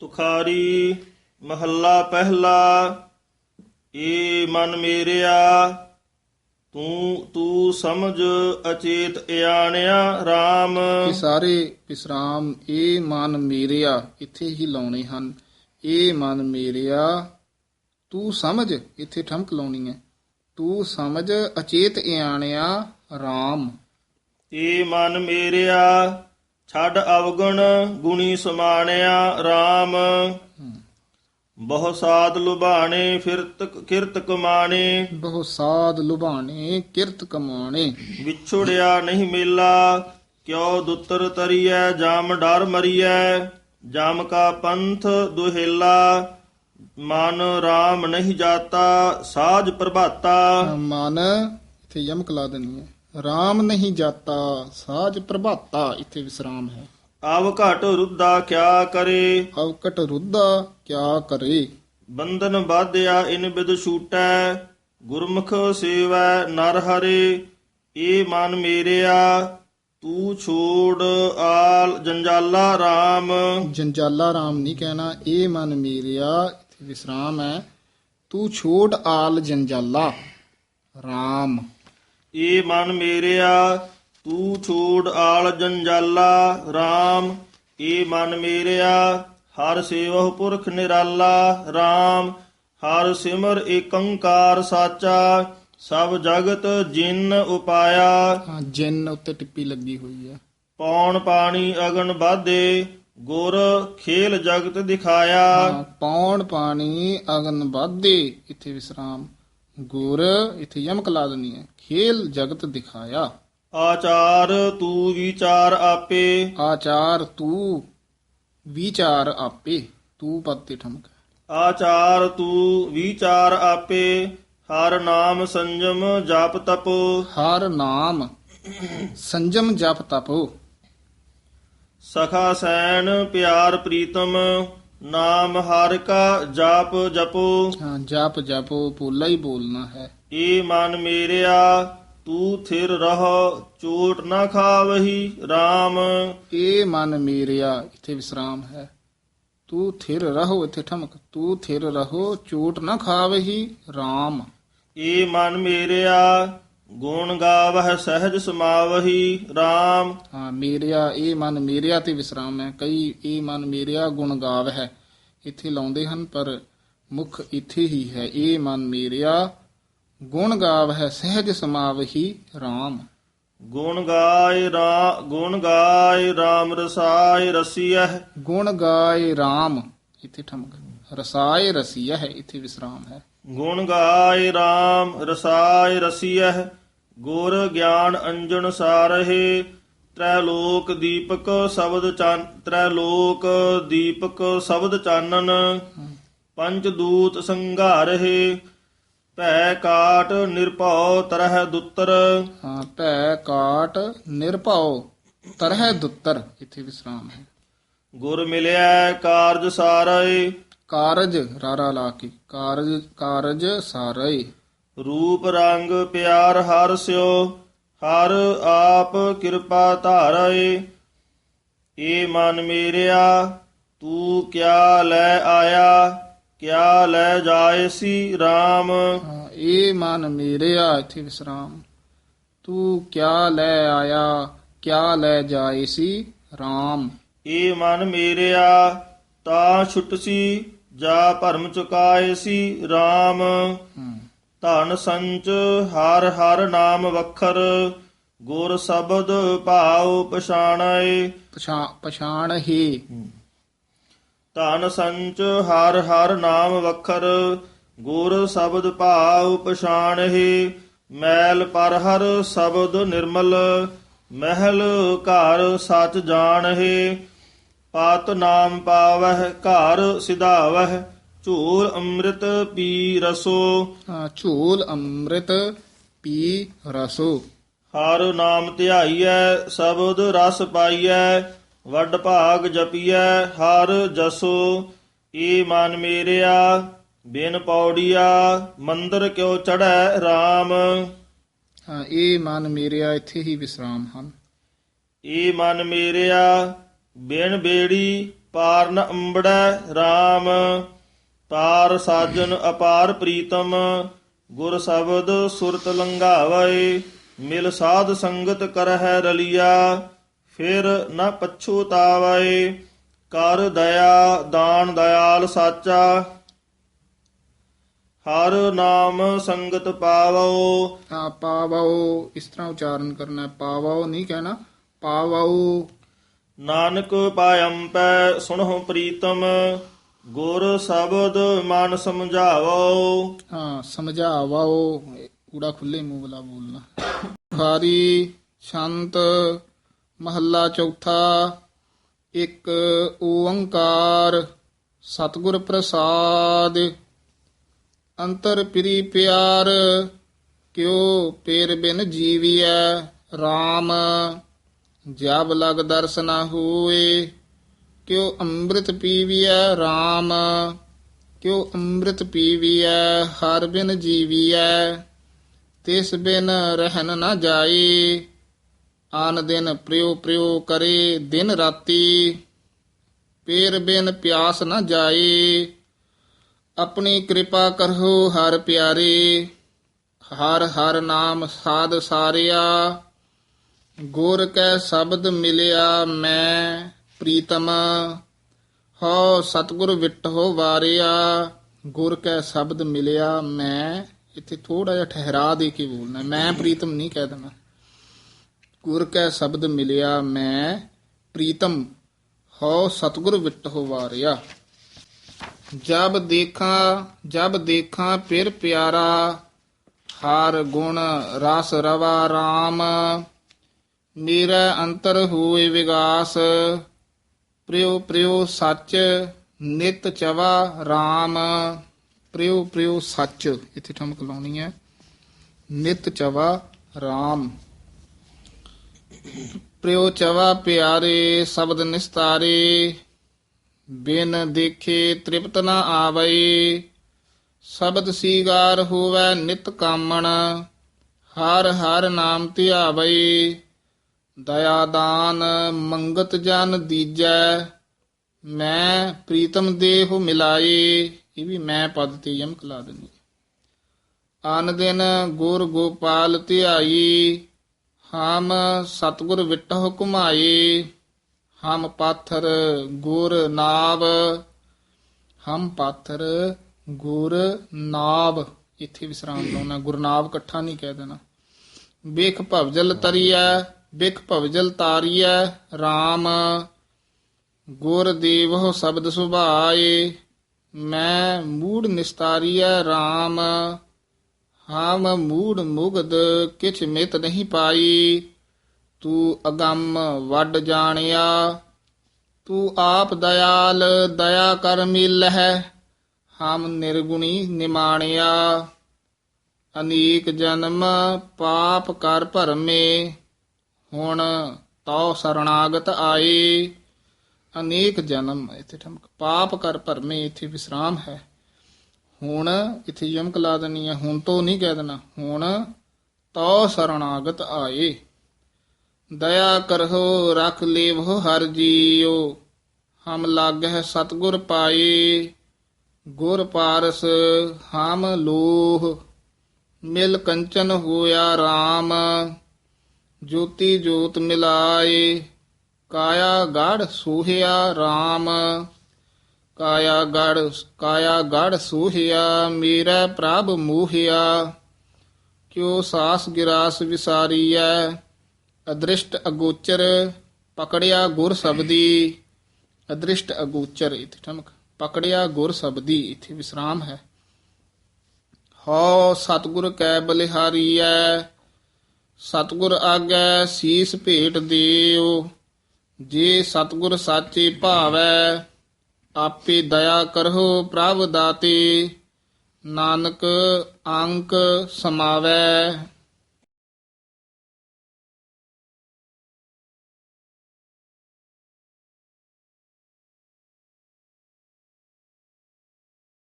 ਤੁਖਾਰੀ ਮਹੱਲਾ ਪਹਿਲਾ ਏ ਮਨ ਮੇਰਿਆ ਤੂੰ ਤੂੰ ਸਮਝ ਅਚੇਤ ਇਆਣਿਆ RAM ਇਹ ਸਾਰੇ ਵਿਸਰਾਮ ਇਹ ਮਨ ਮੇਰਿਆ ਇੱਥੇ ਹੀ ਲਾਉਣੇ ਹਨ। ਇਹ ਮਨ ਮੇਰਿਆ ਤੂੰ ਸਮਝ ਇੱਥੇ ਠਮਕ ਲਾਉਣੀ ਹੈ। ਤੂੰ ਸਮਝ ਅਚੇਤ ਇਆਣਿਆ RAM ਏ ਮਨ ਮੇਰਿਆ ਛੱਡ ਅਵਗੁਣ ਗੁਣੀ ਸਮਾਣਿਆ RAM ਬਹੁ ਸਾਧ ਲੁਭਾਣੇ ਫਿਰਤ ਕਿਰਤ ਕਮਾਣੇ। ਬਹੁ ਸਾਧ ਲੁਭਾਣੇ ਕਿਰਤ ਕਮਾਣੇ। ਵਿਛੜਿਆ ਨਹੀਂ ਮੇਲਾ ਕਿਉ ਦੁੱਤਰ ਤਰੀਐ ਜਾਮ ਡਰ ਮਰੀਐ। ਜਾਮ ਕਾ ਪੰਥ ਦੁਹੇਲਾ ਮਨ RAM ਨਹੀਂ ਜਾਤਾ ਸਾਜ ਪ੍ਰਭਾਤਾ। ਮਨ ਇੱਥੇ ਯਮਕ ਲਾ ਦੇਣੀ ਹੈ। RAM ਨਹੀਂ ਜਾਤਾ ਸਾਜ ਪ੍ਰਭਾਤਾ ਇੱਥੇ ਵਿਸਰਾਮ ਹੈ। ਆਵ ਘਟ ਰੁੱਦਾ ਕਿਆ ਕਰੇ? ਅਵਕਟ ਰੁੱਦਾ ਕਿਆ ਕਰੇ? ਬੰਧਨ ਬਾਧਿਆ ਇਨ ਬਿਦ ਛੂਟੈ ਗੁਰਮੁਖ ਸੇਵੈ ਨਰ ਹਰੇ ਏ ਮਨ ਮੇਰਿਆ ਤੂੰ ਛੋੜ ਆਲ ਜੰਜਾਲਾ RAM ਜੰਜਾਲਾ ਰਾਮ ਨਹੀਂ ਕਹਿਣਾ ਇਹ ਮਨ ਮੇਰਿਆ ਇੱਥੇ ਵਿਸਰਾਮ ਹੈ। ਤੂੰ ਛੋੜ ਆਲ ਜੰਜਾਲਾ ਰਾਮ। ਏ ਮਨ ਮੇਰਿਆ ਤੂੰ ਛੋੜ ਆਲ ਜੰਜਾਲਾ RAM ਏ ਮਨ ਮੇਰਿਆ ਹਰ ਸੇਵਹੁ ਪੁਰਖ ਨਿਰਾਲਾ RAM ਹਰ ਸਿਮਰ ਏਕੰਕਾਰ ਸਾਚਾ ਸਭ ਜਗਤ ਜਿਨ ਉਪਾਇਆ। ਹਾਂ ਜਿੰਨ ਉੱਤੇ ਟਿੱਪੀ ਲੱਗੀ ਹੋਈ ਹੈ ਪੌਣ ਪਾਣੀ ਅਗਨ ਬਾਧੇ ਗੁਰ ਖੇਲ ਜਗਤ ਦਿਖਾਇਆ। ਹਾਂ, ਪੌਣ ਪਾਣੀ ਅਗਨ ਬਾਧੇ ਇੱਥੇ ਵਿਸਰਾਮ। ਗੁਰ ਇੱਥੇ ਯਮਕ ਲਾ ਦੇਣੀ ਹੈ ਖੇਲ ਜਗਤ ਦਿਖਾਇਆ ਆਚਾਰ ਤੂੰ ਵਿਚਾਰ ਆਪੇ ਆਚਾਰ ਤੂੰ ਵਿਚਾਰ ਆਪੇ ਤੂੰ ਪਦ ਤੇ ਠਮਕ ਹੈ। ਆਚਾਰ ਤੂੰ ਵਿਚਾਰ ਆਪੇ ਹਰ ਨਾਮ ਸੰਜਮ ਜਪ ਤਪੋ ਹਰ ਨਾਮ ਸੰਜਮ ਜਪ ਤਪੋ ਸਖਾ ਸੈਨ ਪਿਆਰ ਪ੍ਰੀਤਮ ਨਾਮ ਹਰ ਕਾ ਜਪ ਜਪੋ। ਹਾਂ ਜਪ ਜਪੋ ਪੋਲਾ ਹੀ ਬੋਲਣਾ ਹੈ। ਏ ਮਨ ਮੇਰਿਆ ਤੂੰ ਥਿਰ ਰਹ ਚੋਟ ਨਾ ਖਾਵਹੀ RAM ਇਹ ਮਨ ਮੇਰਿਆ ਇੱਥੇ ਵਿਸਰਾਮ ਹੈ। ਤੂੰ ਥਿਰ ਰਹੋ ਇੱਥੇ ਠਮਕ। ਤੂੰ ਥਿਰ ਰਹੋ ਚੋਟ ਨਾ ਖਾਵਹੀ RAM ਏ ਮਨ ਮੇਰਿਆ ਗੁਣ ਗਾਵਹਿ ਸਹਿਜ ਸਮਾਵਹੀ RAM ਹਾਂ ਮੇਰਿਆ ਇਹ ਮਨ ਮੇਰਿਆ ਤੇ ਵਿਸਰਾਮ ਹੈ। ਕਈ ਇਹ ਮਨ ਮੇਰਿਆ ਗੁਣ ਗਾਵ ਹੈ ਇੱਥੇ ਲਾਉਂਦੇ ਹਨ ਪਰ ਮੁੱਖ ਇੱਥੇ ਹੀ ਹੈ। ਇਹ ਮਨ ਮੇਰਿਆ ਗੁਣ ਗਾਵ ਹੈ ਸਹਿਜ ਸਮਾਵਹੀ RAM ਗੁਣ ਗਾਏ ਰਾ ਗੁਣ ਗਾਏ RAM ਰਸਾਏ ਰਸੀਐ ਗੁਣ ਗਾਏ RAM ਇੱਥੇ ਠਮਕ। ਰਸਾਏ ਰਸੀਆ ਹੈ ਇੱਥੇ ਵਿਸਰਾਮ ਹੈ। ਗੁਣ ਗਾਏ RAM ਰਸਾਏ ਰਸੀਐ ਗੁਰ ਗਿਆਨ ਅੰਜਨ ਸਾਰਹਿ ਤ੍ਰੈ ਲੋਕ ਦੀਪਕ ਸ਼ਬਦ ਚਾਨ ਤ੍ਰੈ ਲੋਕ ਦੀਪਕ ਸ਼ਬਦ ਚਾਨਨ ਪੰਜ ਦੂਤ ਸੰਘਾਰਹਿ ਭੈ ਕਾਟ ਨਿਰਭਉ ਤਰਹਿ ਦੁੱਤਰ। ਹਾਂ ਭੈ ਕਾਟ ਨਿਰਭਉ ਤਰਹਿ ਦੁੱਤਰ ਇੱਥੇ ਵਿਸਰਾਮ ਹੈ। ਗੁਰ ਮਿਲਿਆ ਕਾਰਜ ਸਾਰੈ ਕਾਰਜ ਰਾਰਾ ਲਾ ਕੇ ਕਾਰਜ ਕਾਰਜ ਸਾਰੇ ਰੂਪ ਰੰਗ ਪਿਆਰ ਹਰ ਸਿਓ ਹਰ ਆਪ ਕਿਰਪਾ ਧਾਰੈ। ਏ ਮਨ ਮੇਰਿਆ ਤੂੰ ਕਿਆ ਲੈ ਆਇਆ ਕਿਆ ਲੈ ਜਾਇਸੀ RAM ਹਾਂ, ਇਹ ਮਨ ਮੇਰਿਆ ਇੱਥੇ ਵਿਸਰਾਮ। ਤੂੰ ਕਿਆ ਲੈ ਆਇਆ ਕਿਆ ਲੈ ਜਾਏ ਸੀ RAM ਏ ਮਨ ਮੇਰਿਆ ਤਾਂ ਛੁਟਸੀ ਜਾ ਭਰਮ ਚੁਕਾਏ ਸੀ RAM ਧਨ ਸੰਚ ਹਰ ਹਰ ਨਾਮ ਵਖਰ ਗੁਰ ਸ਼ਬਦ ਭਾਉ ਪਛਾਣੈ। ਪਛਾਣ ਪਛਾਣ ਹੀ। ਧਨ ਸੰਚ ਹਰ ਹਰ ਨਾਮ ਵਖਰ ਗੁਰ ਸ਼ਬਦ ਭਾਉ ਪਛਾਣਹਿ। ਮੈਲ ਪਰ ਹਰ ਸ਼ਬਦ ਨਿਰਮਲ ਮਹਿਲ ਘਰ ਸਚ ਜਾਣਹਿ। ਪਾਤ ਨਾਮ ਪਾਵਹਿ ਘਰ ਸਿਧਾਵਹਿ। ਝੂਲ ਅੰਮ੍ਰਿਤ ਪੀ ਰਸੋ। ਹਾਂ, ਝੋਲ ਅੰਮ੍ਰਿਤ ਪੀ ਰਸੋ। ਹਰ ਨਾਮ ਧਿਆਈਐ ਸ਼ਬਦ ਰਸ ਪਾਈਐ ਵੱਡ ਭਾਗ ਜਪੀਐ ਹਰ ਜਸੋ। ਏ ਮਨ ਮੇਰਿਆ ਬਿਨ ਪੌੜੀਆ ਮੰਦਰ ਕਿਉ ਚੜੈ RAM ਹਾਂ, ਇਹ ਮਨ ਮੇਰਿਆ ਇੱਥੇ ਹੀ ਵਿਸਰਾਮ ਹਨ। ਏ ਮਨ ਮੇਰਿਆ ਬਿਨ ਬੇੜੀ ਪਾਰ ਨ ਅੰਬੜੈ RAM ਤਾਰ ਸਾਜਨ ਅਪਾਰ ਪ੍ਰੀਤਮ ਗੁਰ ਸ਼ਬਦ ਸੁਰਤ ਲੰਘਾਵੇ ਮਿਲ ਸਾਧ ਸੰਗਤ ਕਰਹਿ ਰਲੀਆ ਫਿਰ ਨ ਪਛੁਤਾਵੇ ਕਰ ਦਇਆ ਦਾਨ ਦਇਆਲ ਸਾਚਾ ਹਰ ਨਾਮ ਸੰਗਤ ਪਾਵੋ ਆ ਪਾਵੋ ਇਸ ਤਰ੍ਹਾਂ ਉਚਾਰਨ ਕਰਨਾ ਹੈ। ਪਾਵੋ ਨਹੀਂ ਕਹਿਣਾ ਪਾਵੋ ਨਾਨਕ ਪਾਇੰ ਪੈ ਸੁਣਹੁ ਪ੍ਰੀਤਮ ਗੁਰ ਸ਼ਬਦ ਮਨ ਸਮਝਾਵੋ। ਹਾਂ, ਸਮਝਾਵੋ। ਕੂੜਾ ਖੁੱਲੇ ਮੂੰਹ ਵਾਲਾ ਬੋਲਣਾ। ਖਾਰੀ ਸ਼ੰਤ ਮਹੱਲਾ ਚੌਥਾ, ਇੱਕ ਓੰਕਾਰ, ਸਤਿਗੁਰ ਪ੍ਰਸਾਦ। ਅੰਤਰ ਪ੍ਰੀ ਪਿਆਰ, ਕਿਉ ਪੇਰ ਬਿਨ ਜੀਵੀਐ RAM ਜਬ ਲਗ ਦਰਸਨਾ ਹੋਏ। ਕਿਉ ਅੰਮ੍ਰਿਤ ਪੀਵੀਐ RAM ਕਿਉ ਅੰਮ੍ਰਿਤ ਪੀਵੀਐ ਹਰ ਬਿਨ ਜੀਵੀਐ, ਤਿਸ ਬਿਨ ਰਹਿਨ ਨਾ ਜਾਏ ਆਨ ਦਿਨ ਪ੍ਰਿਉ ਪ੍ਰਿਉ ਕਰੇ ਦਿਨ ਰਾਤੀ, ਪੇਰ ਬਿਨ ਪਿਆਸ ਨਾ ਜਾਏ ਆਪਣੀ ਕਿਰਪਾ ਕਰੋ ਹਰ ਪਿਆਰੇ, ਹਰ ਹਰ ਨਾਮ ਸਾਧ ਸਾਰਿਆ, ਗੁਰ ਕੈ ਸ਼ਬਦ ਮਿਲਿਆ ਮੈਂ ਪ੍ਰੀਤਮ ਹੋ ਸਤਿਗੁਰ ਵਿਟਹੁ ਵਾਰਿਆ, ਗੁਰ ਕੈ ਸ਼ਬਦ ਮਿਲਿਆ ਮੈਂ। ਇੱਥੇ ਥੋੜਾ ਜਿਹਾ ਠਹਿਰਾ ਦੇ ਕੇ ਬੋਲਣਾ। ਮੈਂ ਪ੍ਰੀਤਮ ਨਹੀਂ ਕਹਿ ਦੇਣਾ। ਗੁਰ ਕੈ ਸ਼ਬਦ ਮਿਲਿਆ ਮੈਂ, ਪ੍ਰੀਤਮ ਹੋ ਸਤਿਗੁਰ ਵਿਟਹੁ ਵਾਰਿਆ। ਜਬ ਦੇਖਾਂ ਜਬ ਦੇਖਾਂ ਫਿਰ ਪਿਆਰਾ, ਹਾਰ ਗੁਣ ਰਸ ਰਵਾ RAM ਮੇਰਾ ਅੰਤਰ ਹੋਏ ਵਿਗਾਸ ਪ੍ਰਿਉ ਪ੍ਰਿਉ ਸੱਚ ਨਿਤ ਚਵਾ RAM ਪ੍ਰਿਉ ਪ੍ਰਿਉ ਸੱਚ, ਇੱਥੇ ਠਮਕ ਲਾਉਣੀ ਹੈ। ਨਿਤ ਚਵਾ RAM ਪ੍ਰਿਉ ਚਵਾ ਪਿਆਰੇ, ਸ਼ਬਦ ਨਿਸਤਾਰੇ। ਬਿਨ ਦੇਖੇ ਤ੍ਰਿਪਤ ਨਾ ਆਵਈ। ਸ਼ਬਦ ਸੀਗਾਰ ਹੋਵੇ ਨਿਤ ਕਾਮਣ। ਹਰ ਹਰ ਨਾਮ ਧਿਆਵਈ। ਦਇਆ ਦਾਨ ਮੰਗਤ ਜਨ ਦੀਜੈ, ਮੈਂ ਪ੍ਰੀਤਮ ਦੇਹੁ ਮਿਲਾਏ। ਇਹ ਵੀ ਮੈਂ ਪਦ ਤੇ ਯਮਕ ਕਲਾ ਦਿੰਦੀ ਆਨ ਦਿਨ ਗੁਰ ਗੋਪਾਲ ਧਿਆਈ ਹਮ ਸਤਗੁਰ ਵਿਟਹੁ ਕੁਮਾਏ ਹਮ ਪਾਥਰ ਗੁਰ ਨਾਵ, ਹਮ ਪਾਥਰ ਗੁਰ ਨਾਵ। ਇੱਥੇ ਵਿਸਰਾਮ ਲਾਉਣਾ ਗੁਰਨਾਵ ਇਕੱਠਾ ਨਹੀਂ ਕਹਿ ਦੇਣਾ। ਵੇਖ ਭਵਜਲ ਤਰੀਐ ਵੇਖ ਭਵਜਲ ਤਾਰੀਐ RAM ਗੁਰ ਦੇਵੋ ਸ਼ਬਦ ਸੁਭਾਏ, ਮੈਂ ਮੂੜ ਨਿਸਤਾਰੀਐ RAM ਹਮ ਮੂੜ ਮੁਗਦ ਕਿਛ ਮਿਤ ਨਹੀਂ ਪਾਈ। ਤੂੰ ਅਗੰਮ ਵੱਡ ਜਾਣਿਆ, ਤੂੰ ਆਪ ਦਇਆਲ, ਦਇਆ ਕਰ ਮਿਲਹਿ। ਹਮ ਨਿਰਗੁਣੀ ਨਿਮਾਣਿਆ, ਅਨੇਕ ਜਨਮ ਪਾਪ ਕਰ ਭਰਮੇ। ਹੁਣ ਤਉ ਸਰਣਾਗਤ ਆਏ ਅਨੇਕ ਜਨਮ ਇਥੇ ਠਮਕ ਪਾਪ ਕਰ ਭਰਮੇ, ਇੱਥੇ ਵਿਸਰਾਮ ਹੈ। ਹੁਣ ਇੱਥੇ ਯਮਕ ਲਾ ਦੇਣੀ ਹੈ ਹੁਣ ਤੋਂ ਨਹੀਂ ਕਹਿ ਦੇਣਾ। ਹੁਣ ਤਉ ਸਰਣਾਗਤ ਆਏ। ਦਇਆ ਕਰਹੁ, ਰਖ ਲੇਵਹੁ, ਹਰ ਜੀਓ ਹਮ ਲਾਗਹਿ ਸਤਗੁਰ ਪਾਏ। ਗੁਰ ਪਾਰਸ ਹਮ ਲੋਹ। ਮਿਲ ਕੰਚਨ ਹੋਇਆ RAM ਜੋਤੀ ਜੋਤ ਮਿਲਾਏ, ਕਾਇਆ ਗੜ ਸੋਹਿਆ RAM ਕਾਇਆ ਗੜ ਕਾਇਆ ਗੜ ਸੋਹਿਆ, ਮੇਰਾ ਪ੍ਰਭ ਮੂਹਿਆ। ਕਿਉ ਸਾਸ ਗਿਰਾਸ ਵਿਸਾਰੀਐ, ਅਦ੍ਰਿਸ਼ਟ ਅਗੋਚਰ, ਪਕੜਿਆ ਗੁਰ ਸਬਦੀ। ਅਦ੍ਰਿਸ਼ਟ ਅਗੋਚਰ ਇਥੇ ਠਮਕ, ਪਕੜਿਆ ਗੁਰ ਸਬਦੀ ਇਥੇ ਵਿਸਰਾਮ ਹੈ। ਹਉ ਸਤਿਗੁਰ ਕੈ ਬਲਿਹਾਰੀਐ ਸਤਿਗੁਰ ਆਗੈ ਸੀਸ ਭੇਟ ਦਿਓ। ਜੇ ਸਤਿਗੁਰ ਸਾਚੇ ਭਾਵੈ, ਆਪੇ ਦਇਆ ਕਰਹੁ ਪ੍ਰਭ ਦਾਤੇ। ਨਾਨਕ ਅੰਕ ਸਮਾਵੈ।